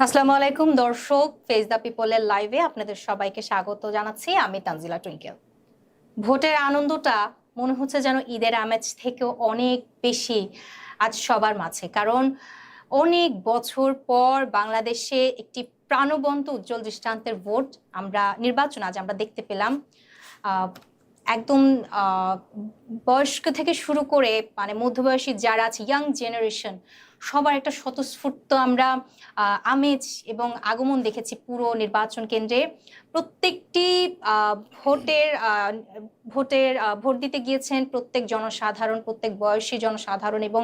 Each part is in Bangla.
আসসালামু আলাইকুম, দর্শক। ফেস দ্য পিপলের লাইভে আপনাদের সবাইকে স্বাগত জানাচ্ছি। আমি তানজিলা টুইঙ্কেল। ভোটের আনন্দটা মনে হচ্ছে যেন ঈদের আমেজ থেকেও অনেক বেশি আজ সবার মাঝে। কারণ অনেক বছর পর বাংলাদেশে একটি প্রাণবন্ত উজ্জ্বল দৃষ্টান্তের ভোট আমরা নির্বাচন আজ আমরা দেখতে পেলাম। একদম বয়স্ক থেকে শুরু করে মানে মধ্যবয়সী যারা আছে ইয়াং জেনারেশন সবার একটা স্বতঃস্ফূর্ত আমরা আমেজ এবং আগমন দেখেছি পুরো নির্বাচন কেন্দ্রে। প্রত্যেকটি ভোটের ভোটের ভোট দিতে গিয়েছেন প্রত্যেক জনসাধারণ, প্রত্যেক বয়সী জনসাধারণ এবং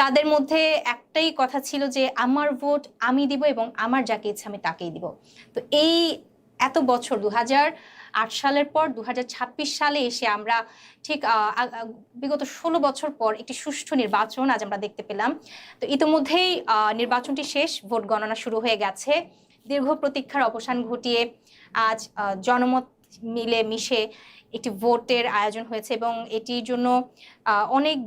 তাদের মধ্যে একটাই কথা ছিল যে আমার ভোট আমি দিব এবং আমার যাকে ইচ্ছা আমি তাকেই দিব। তো এই এত বছর দু আট সালের পর দুহাজার ছাব্বিশ সালে এসে আমরা ঠিক বিগত ষোলো বছর পর একটি সুষ্ঠু নির্বাচন আজ আমরা দেখতে পেলাম। তো ইতিমধ্যেই নির্বাচনটি শেষ, ভোট গণনা শুরু হয়ে গেছে। দীর্ঘ প্রতীক্ষার অবসান ঘটিয়ে আজ জনমত মিলে মিশে একটি ভোটের আয়োজন হয়েছে এবং এটির জন্য অনেক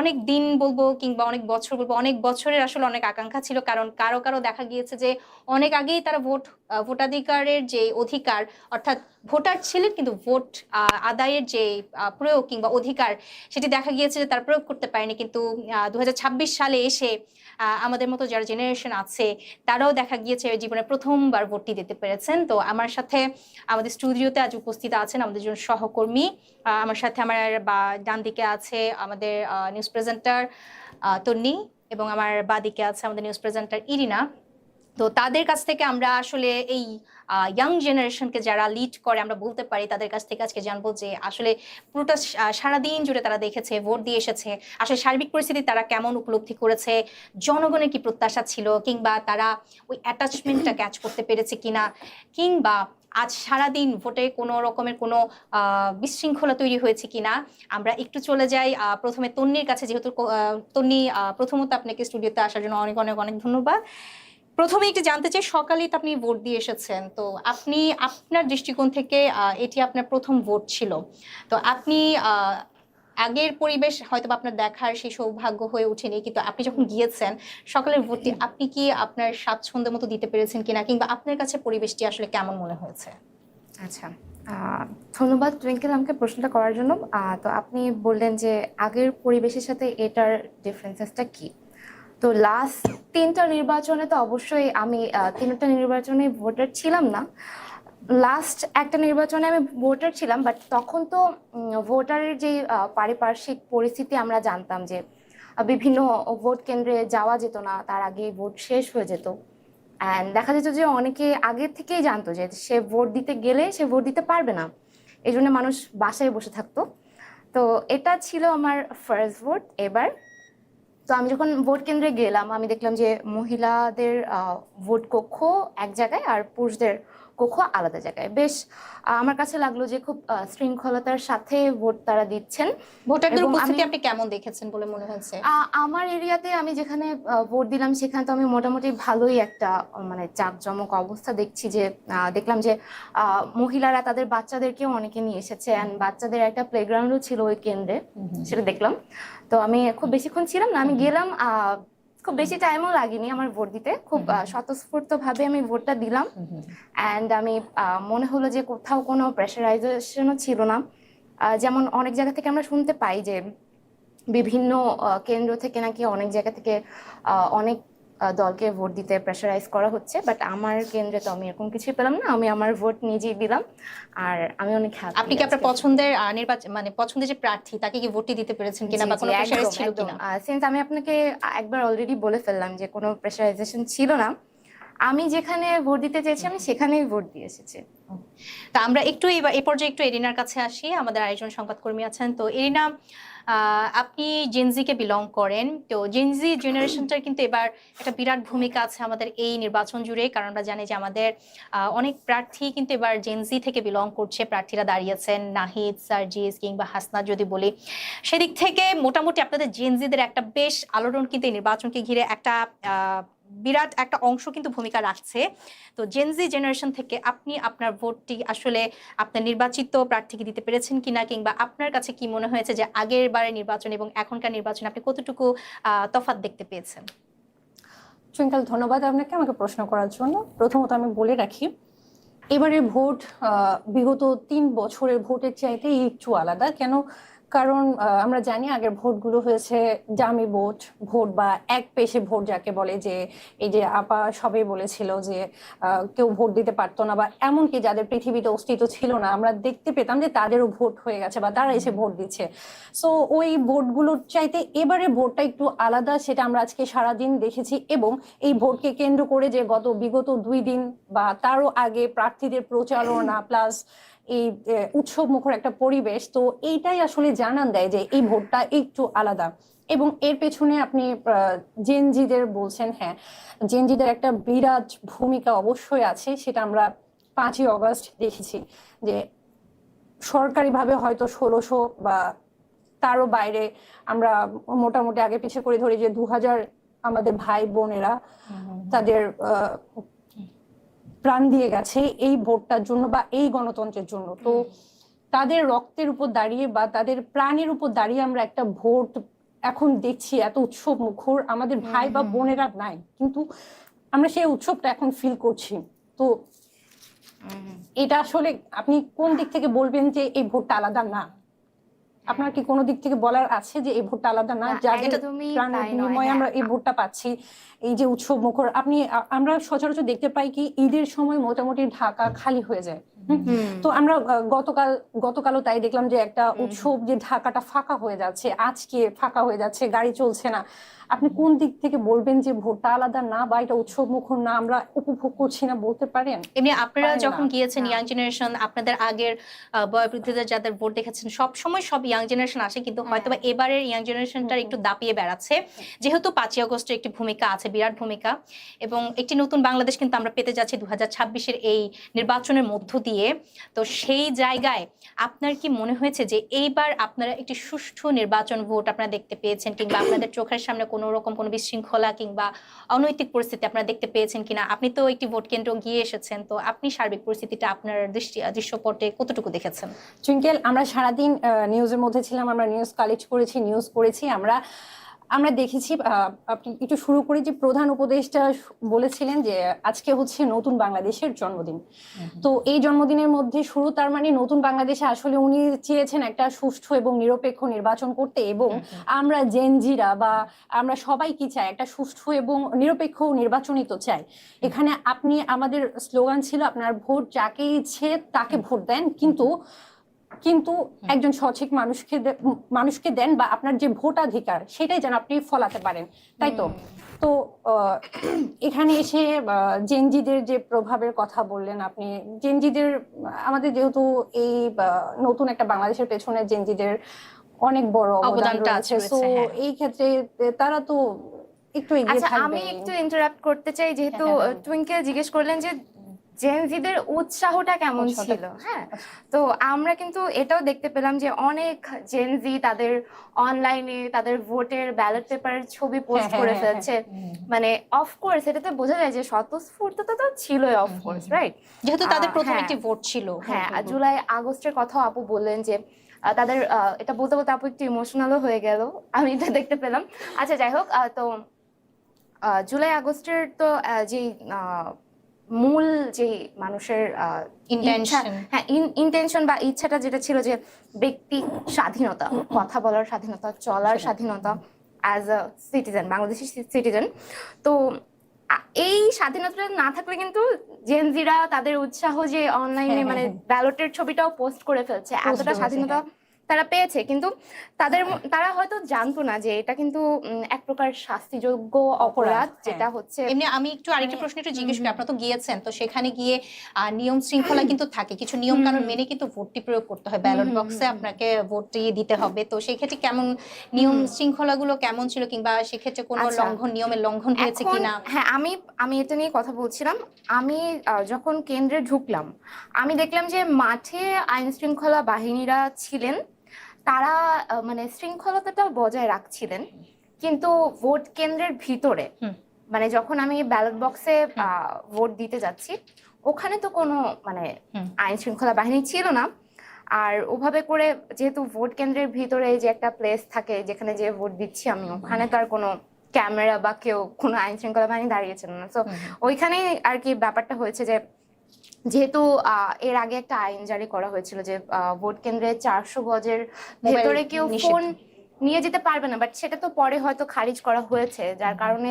অনেক দিন বলব কিংবা অনেক বছর বলব, অনেক বছরের আসলে অনেক আকাঙ্ক্ষা ছিল। কারণ কারও কারও দেখা গিয়েছে যে অনেক আগেই তারা ভোট ভোটাধিকারের যে অধিকার, অর্থাৎ ভোটার ছিলেন কিন্তু ভোট আদায়ের যে প্রয়োগ কিংবা অধিকার, সেটি দেখা গিয়েছে যে তারা প্রয়োগ করতে পারেনি। কিন্তু দু হাজার ছাব্বিশ সালে এসে আমাদের মতো যারা জেনারেশন আছে, তারাও দেখা গিয়েছে জীবনে প্রথমবার ভোটটি দিতে পেরেছেন। তো আমার সাথে আমাদের স্টুডিওতে আজ উপস্থিত আছেন আমাদের জন্য সহকর্মী। আমার সাথে আমার বা ডান দিকে আছে আমাদের নিউজ প্রেজেন্টার তন্নি এবং আমার বাদিকে আছে আমাদের নিউজ প্রেজেন্টার ইরিনা। তো তাদের কাছ থেকে আমরা আসলে এই ইয়াং জেনারেশনকে যারা লিড করে, আমরা বলতে পারি তাদের কাছ থেকে আজকে জানব যে আসলে পুরোটা সারাদিন জুড়ে তারা দেখেছে, ভোট দিয়ে এসেছে। আসলে সার্বিক পরিস্থিতি তারা কেমন উপলব্ধি করেছে? জনগণের কি প্রত্যাশা ছিল? কিংবা তারা ওই অ্যাটাচমেন্টটা ক্যাচ করতে পেরেছে কিনা? কিংবা আজ সারাদিন ভোটে কোনো রকমের কোনো বিশৃঙ্খলা তৈরি হয়েছে কিনা? আমরা একটু চলে যাই। প্রথমে তন্নির কাছে যেহেতু তন্নি প্রথমত আপনাকে স্টুডিওতে আসার জন্য অনেক অনেক অনেক ধন্যবাদ। প্রথমে একটু জানতে চাই সকালেই তো আপনি ভোট দিয়ে এসেছেন তো আপনি আপনার দৃষ্টিকোণ থেকে এটি আপনার প্রথম ভোট ছিল। তো আপনি আগের পরিবেশ হয়তো আপনার দেখার সেই সৌভাগ্য হয়ে ওঠেনি কিন্তু আপনি যখন গিয়েছেন সকালের ভোটটি আপনি কি আপনার স্বাচ্ছন্দ্য মতো দিতে পেরেছেন কিনা কিংবা আপনার কাছে পরিবেশটি আসলে কেমন মনে হয়েছে? আচ্ছা ধন্যবাদ টুইঙ্কেল আমাকে প্রশ্নটা করার জন্য। তো আপনি বললেন যে আগের পরিবেশের সাথে এটার ডিফারেন্সেসটা কি? তো লাস্ট তিনটা নির্বাচনে তো অবশ্যই আমি তিনটা নির্বাচনে ভোটার ছিলাম না। লাস্ট একটা নির্বাচনে আমি ভোটার ছিলাম বাট তখন তো ভোটারের যে পারিপার্শ্বিক পরিস্থিতি আমরা জানতাম যে বিভিন্ন ভোট কেন্দ্রে যাওয়া যেত না, তার আগে ভোট শেষ হয়ে যেত। অ্যান্ড দেখা যেত যে অনেকে আগে থেকেই জানতো যে সে ভোট দিতে গেলে সে ভোট দিতে পারবে না। এই জন্য মানুষ বাসায় বসে থাকতো। তো এটা ছিল আমার ফার্স্ট ভোট এবার তো আমি যখন ভোট কেন্দ্রে গেলাম, আমি দেখলাম যে মহিলাদের ভোট কক্ষ এক জায়গায় আর পুরুষদের কক্ষ আলাদা জায়গায়। বেশ আমার কাছে লাগল যে খুব শৃঙ্খলতার সাথে ভোট তারা দিচ্ছেন। ভোটারদের উপস্থিতি আপনি কেমন দেখেছেন বলে মনে হয়েছে আমার এরিয়াতে আমি যেখানে ভোট দিলাম সেখানে তো আমি মোটামুটি ভালোই একটা মানে জাঁকজমক অবস্থা দেখছি যে আহ, দেখলাম যে আহ, মহিলারা তাদের বাচ্চাদেরকেও অনেকে নিয়ে এসেছে। অ্যান্ড বাচ্চাদের একটা প্লেগ্রাউন্ডও ছিল ওই কেন্দ্রে সেটা দেখলাম। তো আমি খুব বেশিক্ষণ ছিলাম না আমি গেলাম আহ, খুব বেশি টাইমও লাগেনি আমার ভোট দিতে। খুব স্বতঃস্ফূর্ত ভাবে আমি ভোটটা দিলাম। অ্যান্ড আমি মনে হলো যে কোথাও কোনো প্রেশারাইজেশনও ছিল না। যেমন অনেক জায়গা থেকে আমরা শুনতে পাই যে বিভিন্ন কেন্দ্র থেকে নাকি অনেক জায়গা থেকে অনেক দলকে ভোট দিতে প্রেশারাইজ করা হচ্ছে বাট আমার কেন্দ্রে তো আমি এরকম কিছুই পেলাম না। আমি আমার ভোট নিজেই দিলাম আর আমি অনেক খেয়াল আপনি কি আপনার পছন্দের নির্বাচন মানে পছন্দের যে প্রার্থী তাকে কি ভোটটি দিতে পেরেছেন কিনা বা কোনো প্রেশারাইজ ছিল কিনা? সিন্স আমি আপনাকে একবার অলরেডি বলে ফেললাম যে কোনো প্রেশারাইজেশন ছিল না আমি যেখানে ভোট দিতে চেয়েছি, আমি সেখানেই ভোট দিয়ে এসেছি। তা আমরা একটু এই পর্যায়ে একটু এরিনার কাছে আসি, আমাদের আরেকজন সংবাদকর্মী আছেন। তো এরিনা আপনি জেনজিকে বিলং করেন। তো জেনজি জেনারেশনটার কিন্তু এবার একটা বিরাট ভূমিকা আছে আমাদের এই নির্বাচন জুড়ে, কারণ আমরা জানি যে আমাদের অনেক প্রার্থী কিন্তু এবার জেনজি থেকে বিলং করছে। প্রার্থীরা দাঁড়িয়েছেন নাহিদ, সার্জিস কিংবা হাসনা যদি বলি। সেদিক থেকে মোটামুটি আপনাদের জেনজিদের একটা বেশ আলোড়ন কিন্তু এই নির্বাচনকে ঘিরে একটা বিরাট একটা অংশ কিন্তু ভূমিকা রাখছে। তো জেনজি জেনারেশন থেকে আপনি আপনার ভোটটি আসলে আপনার নির্বাচিত প্রার্থীকে দিতে পেরেছেন কিনা কিংবা আপনার কাছে কি মনে হয়েছে যে আগের বারের নির্বাচন এবং এখনকার নির্বাচন আপনি কতটুকু তফাৎ দেখতে পেয়েছেন? টুইঙ্কেল ধন্যবাদ আপনাকে আমাকে প্রশ্ন করার জন্য। প্রথমত আমি বলে রাখি এবারে ভোট বিগত তিন বছরের ভোটের চাইতে একটু আলাদা। কেন কারণ আমরা জানি আগের ভোটগুলো হয়েছে ডামি ভোট ভোট বা এক পেশে ভোট যাকে বলে যে, এই যে আপা সবে বলেছিল যে কেউ ভোট দিতে পারতো না বা এমনকি যাদের পৃথিবীতে অস্তিত্ব ছিল না, আমরা দেখতে পেতাম যে তাদেরও ভোট হয়ে গেছে বা তারা এসে ভোট দিচ্ছে। সো ওই ভোটগুলোর চাইতে এবারে ভোটটা একটু আলাদা, সেটা আমরা আজকে সারাদিন দেখেছি এবং এই ভোটকে কেন্দ্র করে যে গত বিগত দুই দিন বা তারও আগে প্রার্থীদের প্রচারণা প্লাস এই উৎসব মুখর একটা পরিবেশ তো এইটাই আসলে জানান দেয় যে এই ভোটটা একটু আলাদা। এবং এর পেছনে আপনি জেনজিদের বলছেন হ্যাঁ জেনজিদের একটা বিরাট ভূমিকা অবশ্যই আছে সেটা আমরা পাঁচই অগস্ট দেখেছি যে সরকারিভাবে হয়তো ষোলোশো বা তারও বাইরে আমরা মোটামুটি আগে পিছিয়ে করে ধরি যে দু হাজার আমাদের ভাই বোনেরা তাদের আহ, প্রাণ দিয়ে গেছে এই ভোটটার জন্য বা এই গণতন্ত্রের জন্য। তো তাদের রক্তের উপর দাঁড়িয়ে বা তাদের প্রাণের উপর দাঁড়িয়ে আমরা একটা ভোট এখন দেখছি এত উৎসব মুখর। আমাদের ভাই বা বোনেরা নাই কিন্তু আমরা সেই উৎসবটা এখন ফিল করছি। তো এটা আসলে আপনি কোন দিক থেকে বলবেন যে এই ভোটটা আলাদা না? আপনার কি কোনো দিক থেকে বলার আছে যে এই ভোটটা আলাদা না যা যাদের বিনিময়ে হ্যাঁ। আমরা এই ভোটটা পাচ্ছি এই যে উৎসব মুখর আপনি আমরা সচরাচর দেখতে পাই কি ঈদের সময় মোটামুটি ঢাকা খালি হয়ে যায়? তো আমরা গতকাল গতকালও তাই দেখলাম যে একটা উৎসব যে ঢাকাটা ফাঁকা হয়ে যাচ্ছে আজকে ফাঁকা হয়ে যাচ্ছে গাড়ি চলছে না। আপনি কোন দিক থেকে বলবেন যে ভোটটা আলাদা না বা এটা উৎসব মুখর না আমরা উপভোগ করছি না বলতে পারেন? এমনি আপনারা যখন গিয়েছেন ইয়াং জেনারেশন আপনাদের আগের বয়োবৃদ্ধদের যাদের ভোট দেখেছেন সব সময় সব ইয়াং জেনারেশন আসে কিন্তু হ্যাঁ। হয়তো বা এবারের ইয়াং জেনারেশনটার একটু দাপিয়ে বেড়াচ্ছে। যেহেতু পাঁচই আগস্টের একটি ভূমিকা আছে বিরাট ভূমিকা এবং একটি নতুন বাংলাদেশ কিন্তু আমরা পেতে যাচ্ছি দু হাজার ছাব্বিশের এই নির্বাচনের মধ্য দিয়ে। তো সেই জায়গায় আপনার কি মনে হয়েছে যে এইবার আপনারা একটি সুষ্ঠু নির্বাচন ভোট আপনারা দেখতে পেয়েছেন কিংবা আপনাদের চোখের সামনে কোনো রকম কোনো বিশৃঙ্খলা কিংবা অনৈতিক পরিস্থিতি আপনারা দেখতে পেয়েছেন কিনা? আপনি তো একটি ভোট কেন্দ্র গিয়ে এসেছেন, তো আপনি সার্বিক পরিস্থিতিটা আপনার দৃষ্টি, দৃশ্যপটে কতটুকু দেখেছেন? টুইঙ্কেল আমরা সারাদিন নিউজের মধ্যে ছিলাম, আমরা নিউজ কালেক্ট করেছি নিউজ করেছি আমরা আমরা দেখেছি আপনি একটু শুরু করি যে প্রধান উপদেষ্টা বলেছিলেন যে আজকে হচ্ছে নতুন বাংলাদেশের জন্মদিন। তো এই জন্মদিনের মধ্যে শুরু তার মানে নতুন বাংলাদেশে আসলে উনি চেয়েছেন একটা সুষ্ঠু এবং নিরপেক্ষ নির্বাচন করতে এবং আমরা জেনজিরা বা আমরা সবাই কি চাই? একটা সুষ্ঠু এবং নিরপেক্ষ নির্বাচনই তো চাই। এখানে আপনি আমাদের স্লোগান ছিল আপনার ভোট যাকে ইচ্ছে তাকে ভোট দেন। কিন্তু কিন্তু একজন সঠিক মানুষকে মানুষকে দেন বা আপনার যে ভোটাধিকার সেটাই যেন আপনি ফলাতে পারেন। তাই তো? তো এখানে এসে জেনজিদের যে প্রভাবের কথা বললেন আপনি জেনজিদের আমাদের যেহেতু এই নতুন একটা বাংলাদেশের পেছনে জেনজিদের অনেক বড় অবদান রয়েছে, তো হ্যাঁ। এই ক্ষেত্রে তারা তো একটু এগিয়ে আচ্ছা থাকবে আমি একটু ইন্টারাপ্ট করতে চাই যেহেতু হ্যাঁ, হ্যাঁ। টুইঙ্কেল জিজ্ঞেস করলেন যে জেনজিদের উৎসাহটা কেমন ছিল? হ্যাঁ তো আমরা কিন্তু এটাও দেখতে পেলাম যে অনেক জেনজি তাদের অনলাইনে তাদের ভোটের ব্যালট পেপারের ছবি পোস্ট হ্যাঁ, করে হ্যাঁ, ফেলছে। মানে অফকোর্স এটাতে বোঝা যায় যে স্বতঃস্ফূর্ততা তো ছিলই অফকোর্স রাইট যেহেতু তাদের প্রথম হ্যাঁ। একটি ভোট ছিল। হ্যাঁ জুলাই আগস্টের কথাও আপু বললেন যে তাদের আহ, এটা বলতে বলতে আপু একটু ইমোশনালও হয়ে গেল। আমি এটা দেখতে পেলাম। আচ্ছা যাই হোক তো আহ, জুলাই আগস্টের তো যে আহ, মূল যে মানুষের. হ্যাঁ ইন্টেনশন বা ইচ্ছাটা যেটা ছিল যে ব্যক্তি স্বাধীনতা কথা বলার স্বাধীনতা চলার স্বাধীনতা as a citizen Bangladeshi citizen তো এই স্বাধীনতাটা না থাকলে কিন্তু জেনজিরা তাদের উৎসাহ যে অনলাইনে হ্যাঁ, মানে হ্যাঁ, ব্যালটের ছবিটাও পোস্ট করে ফেলছে। এতটা স্বাধীনতা তারা পেয়েছে। কিন্তু তাদের তারা হয়তো জানতো না যে এটা কিন্তু এক প্রকার শাস্তিযোগ্য অপরাধ হ্যাঁ। যেটা হচ্ছে এমনি আমি একটু আরেকটা মানে- প্রশ্ন একটু জিজ্ঞেস করি। আপনারা তো গিয়েছেন তো সেখানে গিয়ে নিয়ম শৃঙ্খলা কিন্তু থাকে। কিছু নিয়ম কানুন মেনে কিন্তু ভোটটি প্রয়োগ করতে হয়। ব্যালট বক্সে আপনাকে ভোটটি দিতে হবে। তো সেই ক্ষেত্রে কেমন নিয়ম। শৃঙ্খলাগুলো কেমন ছিল? কিংবা সেক্ষেত্রে কোনো আচ্ছা। লঙ্ঘন নিয়মের লঙ্ঘন হয়েছে কিনা? হ্যাঁ আমি আমি এটা নিয়ে কথা বলছিলাম। আমি যখন কেন্দ্রে ঢুকলাম আমি দেখলাম যে মাঠে আইন শৃঙ্খলা বাহিনীরা ছিলেন। তারা মানে শৃঙ্খলতাটা বজায় রাখছিলেন। কিন্তু ভোট কেন্দ্রের ভিতরে মানে যখন আমি ব্যালট বক্সে ভোট দিতে যাচ্ছি ওখানে তো কোনো মানে। আইন শৃঙ্খলা বাহিনী ছিল না। আর ওভাবে করে যেহেতু ভোট কেন্দ্রের ভিতরে যে একটা প্লেস থাকে যেখানে যে ভোট দিচ্ছি আমি ওখানে তো আর কোনো ক্যামেরা বা কেউ কোনো আইন শৃঙ্খলা বাহিনী দাঁড়িয়েছিল না। তো ওইখানেই আর কি ব্যাপারটা হয়েছে যে যেহেতু আহ, এর আগে একটা আইন জারি করা হয়েছিল যে ভোট কেন্দ্রে চারশো গজের ভেতরে কেউ ফোন নিয়ে যেতে পারবে না বাট সেটা তো পরে হয়তো খারিজ করা হয়েছে যার কারণে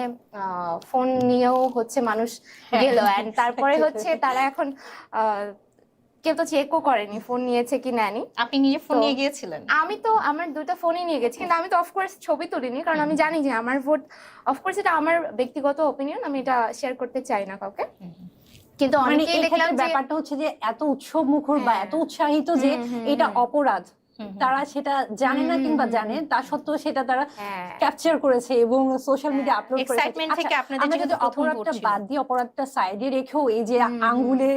ফোন নিয়েও হচ্ছে মানুষ হ্যাঁ, গেল অ্যান্ড তারপরে হচ্ছে তারা এখন আহ, কেউ তো চেকও করেনি ফোন নিয়েছে কি নেয়নি। আপনি নিজে ফোন নিয়ে গিয়েছিলেন? আমি তো আমার দুটো ফোনই নিয়ে গেছি কিন্তু আমি তো অফকোর্স ছবি তুলিনি কারণ আমি জানি যে আমার ভোট অফকোর্স এটা আমার ব্যক্তিগত ওপিনিয়ন আমি এটা শেয়ার করতে চাই না কাউকে। কিন্তু মানে অনেকেই দেখলাম ব্যাপারটা হচ্ছে যে এত উৎসব মুখর বা হ্যাঁ। এত উৎসাহিত যে এটা অপরাধ। তারা সেটা জানে না কিংবা জানে তা সত্ত্বেও সেটা তারা হ্যাঁ। ক্যাপচার করেছে এবং সোশ্যাল মিডিয়া হ্যাঁ, আপলোড করেছে। থেকে আমরা যদি অপরাধটা বাদ দিয়ে অপরাধটা সাইডে রেখেও এই যে। আঙ্গুলে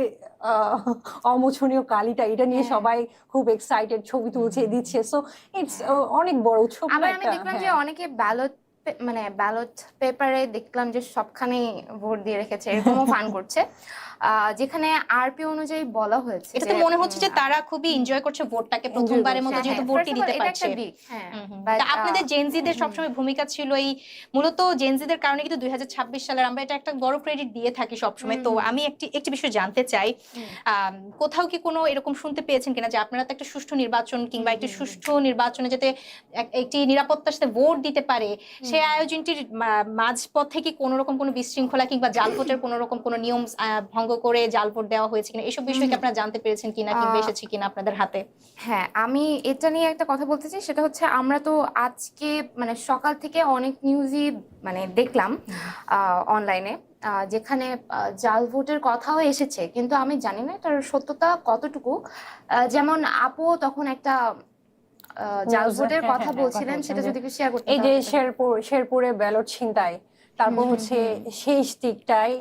অমোছনীয় কালিটা এটা নিয়ে হ্যাঁ। সবাই খুব এক্সাইটেড ছবি তুলছে দিচ্ছে। সো ইটস অনেক বড় উৎসব আবার আমি দেখলাম যে হ্যাঁ। অনেকে ব্যালট মানে ব্যালট পেপারে দেখলাম যে সবখানেই ভোট দিয়ে রেখেছে এরকমও ফান করছে। যেখানে আরপি অনুযায়ী বলা হয়েছে এটা তো মনে হচ্ছে যে তারা খুবই এনজয় করছে ভোটটাকে প্রথমবারের মতো হ্যাঁ, যেহেতু হ্যাঁ, ভোটটি দিতে পারছে। হ্যাঁ। আপনাদের জেনজিদের সবসময় ভূমিকা ছিল এই মূলত জেনজিদের কারণে কিন্তু দুই সালের আমরা এটা একটা বড় ক্রেডিট দিয়ে থাকি সবসময়। তো আমি একটি একটি বিষয় জানতে চাই। কোথাও কি কোনো এরকম শুনতে পেয়েছেন কিনা যে আপনারা তো একটা সুষ্ঠু নির্বাচন কিংবা একটি সুষ্ঠু নির্বাচনে যাতে একটি নিরাপত্তার সাথে ভোট দিতে পারে সেই আয়োজনটির মাঝপথে কি কোনো রকম কোনো বিশৃঙ্খলা কিংবা জাল ভোটের কোনো রকম কোনো নিয়ম আহ, ভঙ্গ করে জাল ভোট দেওয়া হয়েছে কিনা এসব বিষয় কি আপনারা জানতে পেরেছেন কিনা আহ, এসেছে কিনা আপনাদের হাতে? হ্যাঁ আমি এটা নিয়ে একটা কথা বলতে চাই সেটা হচ্ছে আমরা তো আজকে মানে সকাল থেকে অনেক নিউজই মানে দেখলাম অনলাইনে যেখানে জাল ভোটের কথাও এসেছে কিন্তু আমি জানি না এটার সত্যতা কতটুকু। যেমন আপু তখন একটা জাল ভোটের হ্যাঁ, কথা হ্যাঁ, বলছিলেন সেটা যদি একটু শেয়ার করতে এই যে শেরপুর শেরপুরে ব্যালট ছিনতাই তারপর হচ্ছে শেষ দিকটায়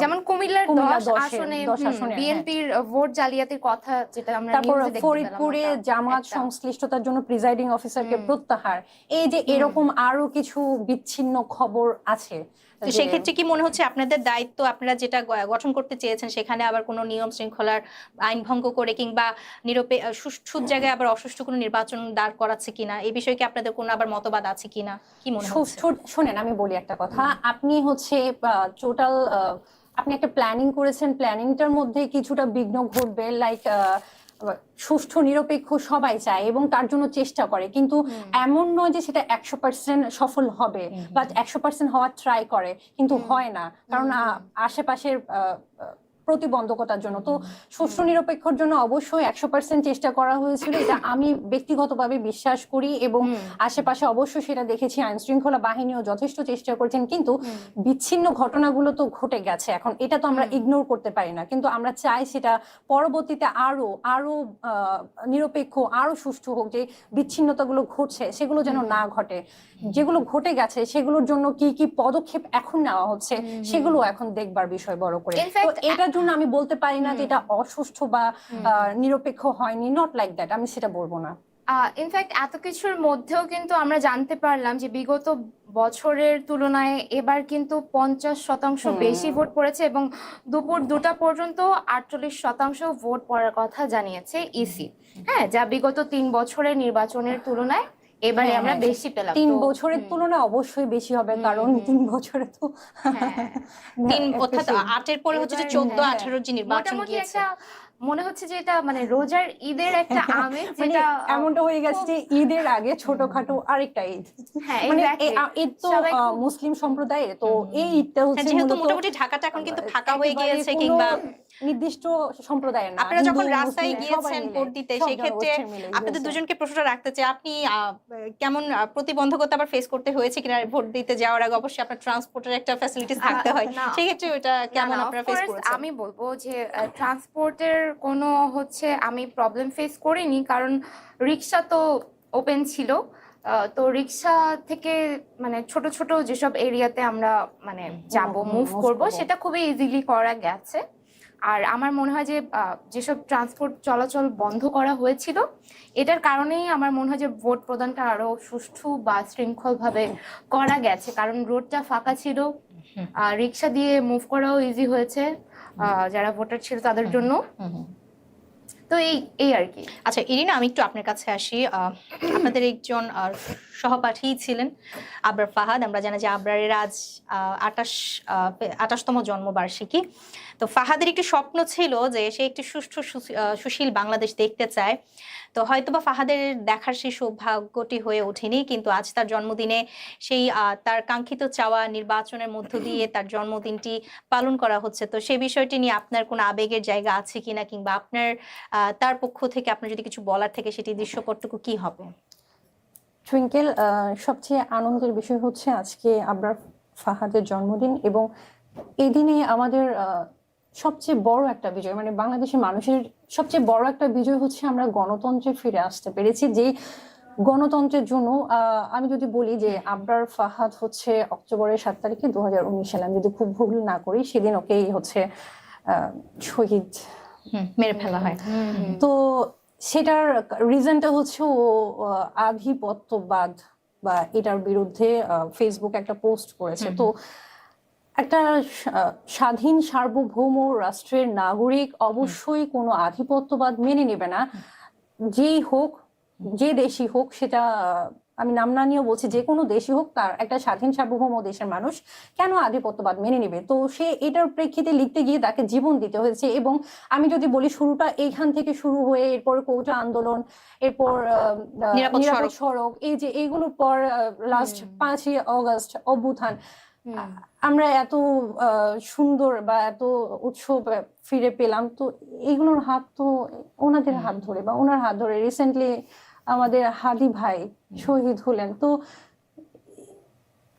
যেমন কুমিল্লার দশ আসনে হ্যাঁ। বিএনপির ভোট জালিয়াতির কথা যেটা আমরা তারপর ফরিদপুরে জামাত সংশ্লিষ্টতার জন্য প্রিজাইডিং অফিসারকে। প্রত্যাহার। এই যে এরকম আরও কিছু বিচ্ছিন্ন খবর আছে তো সেক্ষেত্রে কি মনে হচ্ছে আপনাদের দায়িত্ব আপনারা যেটা গঠন করতে চেয়েছেন সেখানে আবার কোনো নিয়ম শৃঙ্খলার আইন ভঙ্গ করে কিংবা নিরপে সুষ্ঠু জায়গায় আবার অসুষ্ঠু কোনো নির্বাচন দাঁড় করাচ্ছে কিনা এই বিষয়ে কি আপনাদের কোনো আবার মতবাদ আছে কিনা? কি মনে হচ্ছে? শোনেন আমি বলি একটা কথা। আপনি হচ্ছে টোটাল আপনি একটা প্ল্যানিং করেছেন প্ল্যানিংটার মধ্যে কিছুটা বিঘ্ন ঘটবে লাইক সুষ্ঠু নিরপেক্ষ সবাই চায় এবং তার জন্য চেষ্টা করে। কিন্তু এমন নয় যে সেটা একশো পার্সেন্ট সফল হবে বা একশো পার্সেন্ট হওয়ার ট্রাই করে। কিন্তু হয় না। কারণ আহ, আশেপাশের প্রতিবন্ধকতার জন্য। তো সুষ্ঠু নিরপেক্ষর জন্য অবশ্যই একশো পার্সেন্ট চেষ্টা করা হয়েছিল। এটা আমি ব্যক্তিগতভাবে বিশ্বাস করি এবং আশেপাশে অবশ্যই সেটা দেখেছি। আইন শৃঙ্খলা বাহিনীও যথেষ্ট চেষ্টা করেছেন কিন্তু বিচ্ছিন্ন ঘটনাগুলো তো ঘটে গেছে এখন। এটা তো আমরা ইগনোর করতে পারি না। কিন্তু আমরা চাই সেটা পরবর্তীতে আরও আরও আহ, নিরপেক্ষ আরও সুষ্ঠু হোক যে বিচ্ছিন্নতাগুলো ঘটছে সেগুলো যেন না ঘটে। যেগুলো ঘটে গেছে সেগুলোর জন্য কি কি পদক্ষেপ এখন নেওয়া হচ্ছে। সেগুলো এখন দেখবার বিষয় বড় করে। এটার জন্য আমি বলতে পারি না যে এটা অসুস্থ বা নিরপেক্ষ হয়নি নট লাইক দ্যাট আমি সেটা বলব না। ইনফ্যাক্ট এত কিছুর মধ্যেও কিন্তু আমরা জানতে পারলাম যে বিগত বছরের তুলনায় এবার কিন্তু পঞ্চাশ শতাংশ বেশি ভোট পড়েছে এবং দুপুর দুটা পর্যন্ত আটচল্লিশ শতাংশ ভোট পড়ার কথা জানিয়েছে ইসি হ্যাঁ যা বিগত তিন বছরের নির্বাচনের তুলনায় এবারে হ্যাঁ, আমরা হ্যাঁ। বেশি পেলাম তিন বছরের তুলনায় অবশ্যই বেশি হবে কারণ তিন বছরে তো হ্যাঁ। তিন অর্থাৎ আটের পরে হচ্ছে যে চোদ্দ আঠারো যে নির্বাচন গিয়েছে। মনে হচ্ছে যে এটা মানে রোজার ঈদের একটা আমেজ মানে যেটা এমনটা হয়ে গেছে যে ঈদের আগে ছোটখাটো আরেকটা ঈদ। হ্যাঁ মানে ঈদ তো মুসলিম সম্প্রদায়ের তো এই ঈদটা হচ্ছে যেহেতু মোটামুটি ঢাকাটা এখন কিন্তু ফাঁকা হয়ে গিয়েছে কিংবা নির্দিষ্ট সম্প্রদায়ের না। আপনারা যখন রাস্তায় গিয়েছেন ভোট দিতে সেই ক্ষেত্রে আপনাদের দুজনকে প্রশ্নটা রাখতে চাই আপনি কেমন প্রতিবন্ধকতা আবার ফেস করতে হয়েছে কিনা? ভোট দিতে যাওয়ার আগে অবশ্যই আপনার ট্রান্সপোর্টের একটা ফ্যাসিলিটিস থাকতে হয়। সেই ক্ষেত্রে ওটা কেমন আপনারা ফেস করেছেন? আমি বলব যে ট্রান্সপোর্টের কোনো হচ্ছে আমি প্রবলেম ফেস করিনি কারণ রিক্সা তো ওপেন ছিল। আহ, তো রিক্সা থেকে মানে ছোট ছোট যেসব এরিয়াতে আমরা মানে যাব মুভ করব করব। সেটা খুবই ইজিলি করা গেছে। আর আমার মনে হয় যে যেসব ট্রান্সপোর্ট চলাচল বন্ধ করা হয়েছিল এটার কারণেই আমার মনে হয় যে ভোট প্রদানটা আরও সুষ্ঠু বা শৃঙ্খলভাবে করা গেছে। কারণ রোডটা ফাঁকা ছিল আর রিক্সা দিয়ে মুভ করাও ইজি হয়েছে আহ, যারা ভোটার ছিল তাদের জন্য। তো এই এই আর কি। আচ্ছা ইরিনা, আমি একটু আপনার কাছে আসি। আপনাদের একজন সহপাঠী ছিলেন আবরার ফাহাদ। আমরা জানি যে আবরারের আজ আটাশ আটাশতম জন্মবার্ষিকী। তো ফাহাদের একটি স্বপ্ন ছিল যে সে একটি সুষ্ঠু সুশীল বাংলাদেশ দেখতে চায়। তো হয়তোবা ফাহাদের দেখার সেই সৌভাগ্যটি হয়ে ওঠেনি, কিন্তু আজ তার জন্মদিনে সেই তার কাঙ্ক্ষিত চাওয়া নির্বাচনের মধ্য দিয়ে তার জন্মদিনটি পালন করা হচ্ছে। তো সেই বিষয়টি নিয়ে আপনার কোনো আবেগের জায়গা আছে কিনা কিংবা আপনার তার পক্ষ থেকে আপনার যদি কিছু বলার থেকে সেটি দৃশ্য দৃশ্যপটটুকু কি হবে? টুইঙ্কেল সবচেয়ে আনন্দের বিষয় হচ্ছে আজকে আবরার ফাহাদের জন্মদিন এবং এই দিনে আমাদের সবচেয়ে বড় একটা বিজয় মানে বাংলাদেশের মানুষের সবচেয়ে বড় একটা বিজয় হচ্ছে আমরা গণতন্ত্রে ফিরে আসতে পেরেছি। যে গণতন্ত্রের জন্য আহ, আমি যদি বলি যে আবরার ফাহাদ হচ্ছে অক্টোবরের সাত তারিখে দু হাজার উনিশ সালে আমি যদি খুব ভুল না করি সেদিন ওকেই হচ্ছে আহ, শহীদ মেরে ফেলা হয়। তো সেটার রিজনটা হচ্ছে ও আহ, আধিপত্যবাদ বা এটার বিরুদ্ধে ফেসবুক একটা পোস্ট করেছে। তো একটা স্বাধীন সার্বভৌম রাষ্ট্রের নাগরিক অবশ্যই কোনো আধিপত্যবাদ মেনে নেবে না যেই হোক যে দেশই হোক সেটা আমি নাম না নিয়েও বলছি যে কোনো দেশই হোক তার একটা স্বাধীন সার্বভৌম দেশের মানুষ কেন আধিপত্যবাদ মেনে নেবে তো সে এটার প্রেক্ষিতে লিখতে গিয়ে তাকে জীবন দিতে হয়েছে এবং আমি যদি বলি শুরুটা এইখান থেকে শুরু হয়ে এরপর কৌটা আন্দোলন এরপর নিরাপদ সড়ক। এই যে এইগুলোর পর লাস্ট। পাঁচই অগস্ট অভ্যুত্থান। আমরা এত সুন্দর বা এত উৎসব ফিরে পেলাম তো এইগুলোর হাত তো ওনাদের হাত ধরে বা ওনার হাত ধরে। রিসেন্টলি আমাদের হাদি ভাই শহীদ হলেন তো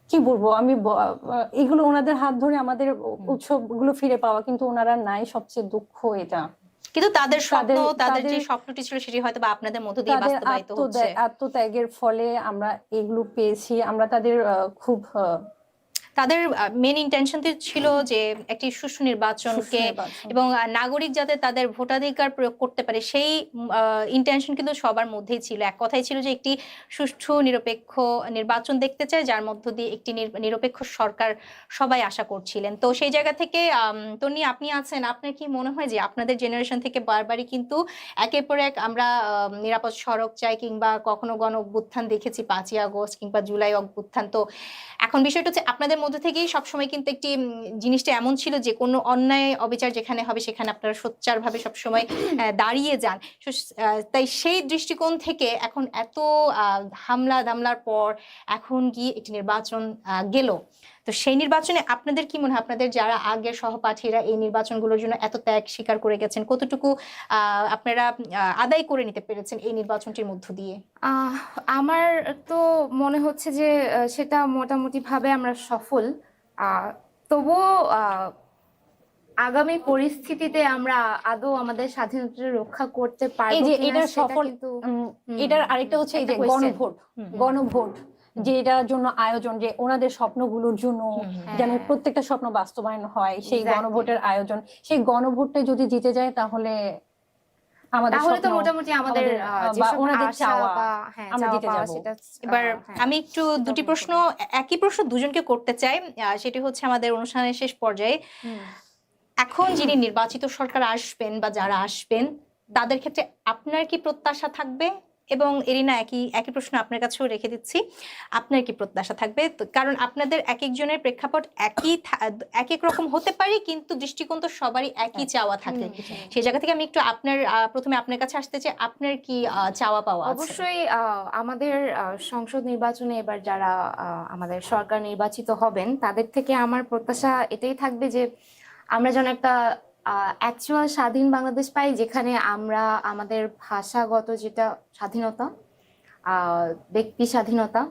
কি বলব? আমি এগুলো ওনাদের হাত ধরে আমাদের উৎসবগুলো ফিরে পাওয়া কিন্তু ওনারা নাই সবচেয়ে দুঃখ এটা। কিন্তু তাদের স্বপ্ন তাদের- যে স্বপ্নটি ছিল সেটি হয়তো বা আপনাদের মধ্য দিয়ে বাস্তবায়িত হচ্ছে। আত্মত্যাগের ফলে আমরা এগুলো পেয়েছি। আমরা তাদের খুব তাদের মেন ইন্টেনশন ছিল যে একটি সুষ্ঠু নির্বাচনকে এবং নাগরিক যাতে তাদের ভোটাধিকার প্রয়োগ করতে পারে সেই ইন্টেনশন কিন্তু সবার মধ্যেই ছিল। এক কথাই ছিল যে একটি সুষ্ঠু নিরপেক্ষ নির্বাচন দেখতে চায় যার মধ্য দিয়ে একটি নিরপেক্ষ সরকার সবাই আশা করছিলেন। তো সেই জায়গা থেকে তন্নি আপনি আছেন আপনার কি মনে হয় যে আপনাদের জেনারেশন থেকে বারবারই কিন্তু একের পর এক আমরা আম, নিরাপদ সড়ক চাই কিংবা কখনো গণ অভ্যুত্থান দেখেছি পাঁচই আগস্ট কিংবা জুলাই অভ্যুত্থান? তো এখন বিষয়টা হচ্ছে আপনাদের মধ্যে থেকেই সবসময় কিন্তু একটি জিনিসটা এমন ছিল যে কোনো অন্যায় অবিচার যেখানে হবে সেখানে আপনারা সোচ্চারভাবে সবসময় দাঁড়িয়ে যান। তাই সেই দৃষ্টিকোণ থেকে এখন এত হামলা দামলার পর এখন গিয়ে একটি নির্বাচন গেল। তো সেই নির্বাচনে আপনাদের কি মনে হয়? আপনাদের যারা আগের সহপাঠীরা এই নির্বাচনগুলোর জন্য এত ত্যাগ স্বীকার করে গেছেন কতটুকু আপনারা আদায় করে নিতে পেরেছেন এই নির্বাচনটির মধ্য দিয়ে? আমার তো মনে হচ্ছে যে সেটা মোটামুটি ভাবে আমরা সফল। আহ, তবুও আগামী পরিস্থিতিতে আমরা আদৌ আমাদের স্বাধীনতা রক্ষা করতে পারি এই যে এটার সফল এটার আরেকটা হচ্ছে এই যে গণভোট গণভোট। যে এটার জন্য আয়োজন যে ওনাদের স্বপ্নগুলোর জন্য। যেন। প্রত্যেকটা স্বপ্ন বাস্তবায়ন হয় সেই গণভোটের আয়োজন। সেই গণভোটটা যদি জিতে যায় তাহলে তো মোটামুটি আমাদের হ্যাঁ এবার হ্যাঁ। আমি একটু দুটি প্রশ্ন একই প্রশ্ন দুজনকে করতে চাই। সেটি হচ্ছে আমাদের অনুষ্ঠানের শেষ পর্যায়ে। এখন যিনি নির্বাচিত সরকার আসবেন বা যারা আসবেন তাদের ক্ষেত্রে আপনার কি প্রত্যাশা থাকবে? এবং এরিনা একই একই প্রশ্ন আপনার কাছেও রেখে দিচ্ছি। আপনার কি প্রত্যাশা থাকবে? কারণ আপনাদের এক একজনের প্রেক্ষাপট একই এক এক রকম হতে পারে কিন্তু দৃষ্টিকোণ তো সবারই একই চাওয়া থাকে। সেই জায়গা থেকে আমি একটু আপনার প্রথমে আপনার কাছে আসতে চাই আপনার কি চাওয়া পাওয়া অবশ্যই আহ, আমাদের সংসদ নির্বাচনে এবার যারা আহ, আমাদের সরকার নির্বাচিত হবেন তাদের থেকে আমার প্রত্যাশা এটাই থাকবে যে আমরা যেন একটা অ্যাকচুয়াল স্বাধীন বাংলাদেশ পাই, যেখানে আমরা আমাদের ভাষাগত যেটা স্বাধীনতা ব্যক্তি স্বাধীনতা,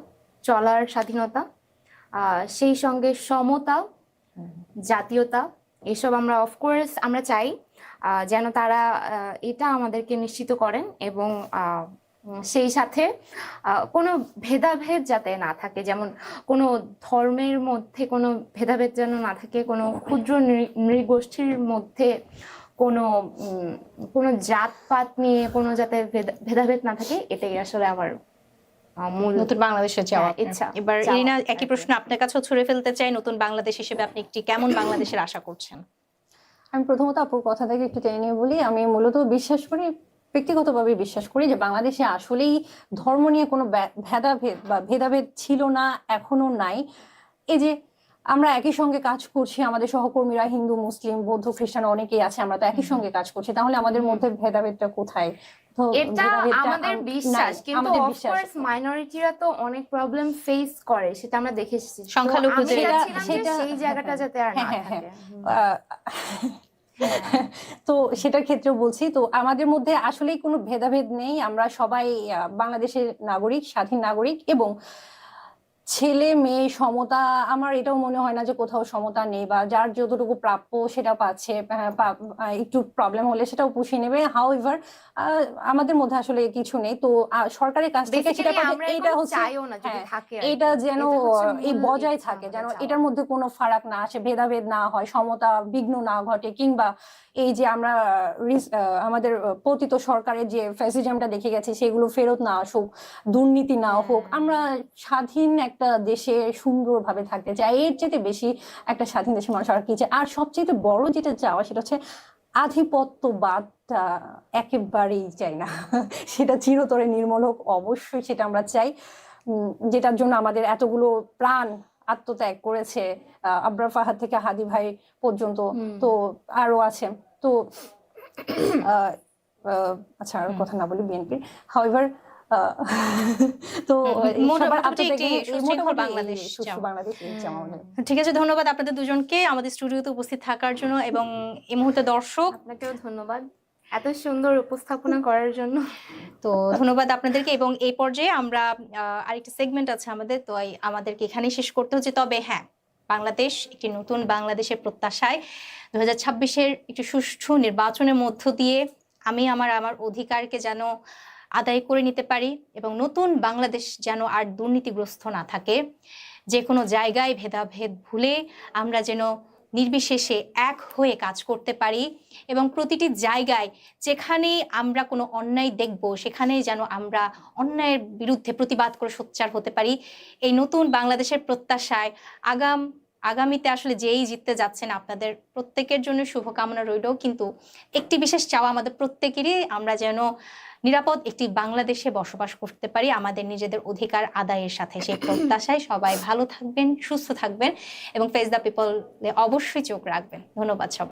চলার স্বাধীনতা সেই সঙ্গে সমতা, জাতীয়তা, এসব আমরা অফকোর্স আমরা চাই যেন তারা এটা আমাদেরকে নিশ্চিত করেন এবং সেই সাথে আহ, কোনো ভেদাভেদ যাতে না থাকে যেমন কোনো ধর্মের মধ্যে কোনো ভেদাভেদ যেন না থাকে কোনো ক্ষুদ্র নৃ- নৃগোষ্ঠীর মধ্যে কোনো উম, কোনো জাতপাত নিয়ে কোনো যাতে ভেদা- ভেদাভেদ না থাকে এটাই আসলে আমার আহ, মূল নতুন বাংলাদেশের চাওয়া হ্যাঁ, ইচ্ছা, এবার এরিনা একই প্রশ্ন আপনার কাছেও ছুড়ে ফেলতে চাই নতুন বাংলাদেশ হিসেবে আপনি একটি কেমন বাংলাদেশের আশা করছেন? আমি প্রথমত আপুর কথা থেকে একটু টেনে নিয়ে বলি আমি মূলত বিশ্বাস করি ব্যক্তিগতভাবে বিশ্বাস করি যে বাংলাদেশে আসলেই ধর্ম নিয়ে কোনো ভেদাভেদ বা ভেদাভেদ ছিল না এখনও নাই। এই যে আমরা একই সঙ্গে কাজ করছি আমাদের সহকর্মীরা হিন্দু মুসলিম বৌদ্ধ খ্রিস্টান অনেকেই আছে আমরা তো একই সঙ্গে কাজ করছি তাহলে আমাদের মধ্যে ভেদাভেদটা কোথায়? এটা আমাদের বিশ্বাস কিন্তু অফকোর্স মাইনরিটিরা তো অনেক প্রবলেম ফেস করে সেটা আমরা দেখে এসেছি। সংখ্যালঘু সেই জায়গাটা যাতে আর না হ্যাঁ, হ্যাঁ, থাকে। তো সেটার ক্ষেত্রেও বলছি, তো আমাদের মধ্যে আসলেই কোনো ভেদাভেদ নেই। আমরা সবাই বাংলাদেশের নাগরিক, স্বাধীন নাগরিক এবং ছেলে মেয়ে সমতা আমার এটাও মনে হয় না যে কোথাও সমতা নেই বা যার যতটুকু প্রাপ্য সেটা পাচ্ছে একটু প্রবলেম হলে সেটাও পুষিয়ে নেবে। হাউ এভার আমাদের মধ্যে আসলে কিছু নেই। তো সরকারের কাছ থেকে সেটা এরকম হচ্ছে হ্যাঁ। এটা যেন এটা এই বজায় থাকে যেন এটার মধ্যে কোনো ফারাক না আসে ভেদাভেদ না হয় সমতা বিঘ্ন না ঘটে কিংবা এই যে আমরা আমাদের পতিত সরকারের যে ফ্যাসিজমটা দেখে গেছি সেগুলো ফেরত না আসুক দুর্নীতি না হোক হ্যাঁ। আমরা স্বাধীন একটা দেশে সুন্দরভাবে থাকতে চাই। এর চেয়ে বেশি একটা স্বাধীন দেশের মানুষ আর কি চায় আর সবচেয়ে বড় যেটা চাওয়া সেটা হচ্ছে আধিপত্যবাদটা একেবারেই চাই না। সেটা চিরতরে নির্মল হোক অবশ্যই সেটা আমরা চাই। যেটার জন্য আমাদের এতগুলো প্রাণ আত্মত্যাগ করেছে আহ, আবরার ফাহাদ থেকে হাদি ভাই পর্যন্ত। তো আরও আছে। তো আহ, আহ, আচ্ছা আর কথা না বলি বিএনপির হাউএভার তো। ঠিক আছে ধন্যবাদ আপনাদের দুজনকে আমাদের স্টুডিওতে উপস্থিত থাকার জন্য এবং এই মুহূর্তে দর্শক আপনাকেও ধন্যবাদ। এত সুন্দর উপস্থাপনা করার জন্য। তো ধন্যবাদ আপনাদেরকে এবং এই পর্যায়ে আমরা আরেকটা সেগমেন্ট আছে আমাদের তো আমাদেরকে এখানেই শেষ করতে হচ্ছে। তবে হ্যাঁ বাংলাদেশ একটি নতুন বাংলাদেশের প্রত্যাশায় দু হাজার ছাব্বিশের একটি সুষ্ঠু নির্বাচনের মধ্য দিয়ে আমি আমার আমার অধিকারকে যেন আদায় করে নিতে পারি এবং নতুন বাংলাদেশ যেন আর দুর্নীতিগ্রস্ত না থাকে। যে কোনো জায়গায় ভেদাভেদ ভুলে আমরা যেন নির্বিশেষে এক হয়ে কাজ করতে পারি এবং প্রতিটি জায়গায় যেখানে আমরা কোনো অন্যায় দেখব, সেখানে যেন আমরা অন্যায়ের বিরুদ্ধে প্রতিবাদ করে সোচ্চার হতে পারি। এই নতুন বাংলাদেশের প্রত্যাশায় আগাম, আগামীতে আসলে যেই জিততে যাচ্ছেন আপনাদের প্রত্যেকের জন্য শুভকামনা রইল। কিন্তু একটি বিশেষ চাওয়া আমাদের প্রত্যেকেরই, আমরা যেন নিরাপদ একটি বাংলাদেশে বসবাস করতে পারি। আমাদের নিজেদের অধিকার আদায়ের সাথে সেই প্রত্যাশায় সবাই ভালো থাকবেন সুস্থ থাকবেন এবং ফেস দ্য পিপল অবশ্যই চোখ রাখবেন। ধন্যবাদ সবাই